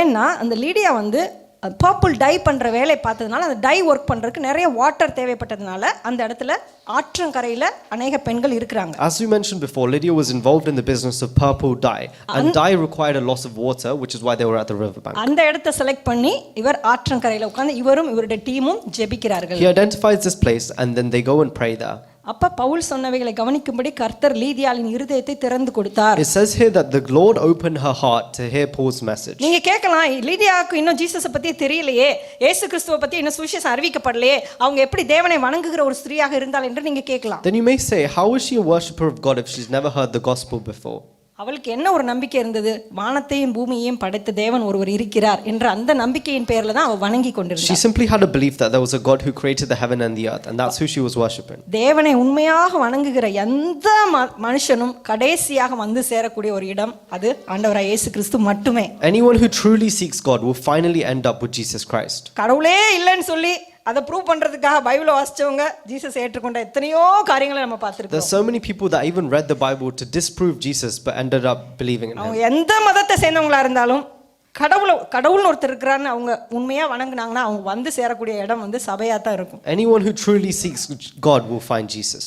ஏன்னா அந்த லீடியா வந்து பர்பிள் டை பண்ணுற வேலை பார்த்ததுனால அந்த டை ஒர்க் பண்ணுறதுக்கு நிறைய வாட்டர் தேவைப்பட்டதுனால அந்த இடத்துல ஆற்றங்கரையில் அநேக பெண்கள் இருக்கிறாங்க As we mentioned before, Lydia was involved in the business of purple dye, and dye required a loss of water, which is why they were at the riverbank. அந்த இடத்த செலக்ட் பண்ணி இவர் ஆற்றங்கரையில் உட்காந்து இவரும் இவருடைய டீமும் ஜெபிக்கிறார்கள் He identifies this place, and then they go and pray there. அப்ப பவுல் சொன்னவைகளை கவனிக்கும்படி கர்த்தர் லீதியாளின் இருதயத்தை திறந்து கொடுத்தார் It says here that the Lord opened her heart to hear Paul's message. நீங்க கேட்கலாம் லீதியாவுக்கு இன்னும் ஜீசஸை பத்தி தெரியலையே ஏசு கிறிஸ்துவ பத்தி இன்னும் சுவிசேஷம் அறிவிக்கப்படலையே அவங்க எப்படி தேவனை வணங்குகிற ஒரு ஸ்திரீயாக இருந்தால் என்று நீங்க கேட்கலாம் Then you may say, How is she a worshipper of God if she's never heard the gospel before? அவளுக்கு என்ன ஒரு நம்பிக்கை இருந்தது வானத்தையும் பூமியையும் படைத்த தேவன் ஒருவர் இருக்கிறார் என்ற அந்த நம்பிக்கையின் பேர்ல தான் அவ வணங்கி She கொண்டிருந்தாள் simply had a belief that there was a God who created the heaven and the earth, and that's who she was worshiping. தேவனை உண்மையாக வணங்குகிற எந்த மனுஷனும் கடைசியாக வந்து சேரக்கூடிய ஒரு இடம் அது ஆண்டவராய் இயேசு கிறிஸ்து மட்டுமே Anyone who truly seeks God will finally end up with Jesus Christ. கடவுளே இல்லைன்னு சொல்லி அதை ப்ரூவ் பண்றதுக்காக பைபிளை வாசிச்சவங்க ஜீசஸ் ஏற்றுக்கொண்ட எத்தனையோ காரியங்களை நம்ம பார்த்துருக்கோம் There's so many people that even read the Bible to disprove Jesus but ended up believing in him. அவங்க எந்த மதத்தை சேர்ந்தவங்களா இருந்தாலும் கடவுளை கடவுள்னு ஒருத்தர் இருக்கிறான்னு அவங்க உண்மையா வணங்குனாங்கன்னா அவங்க வந்து சேரக்கூடிய இடம் வந்து சபையா தான் இருக்கும் Anyone who truly seeks God will find Jesus.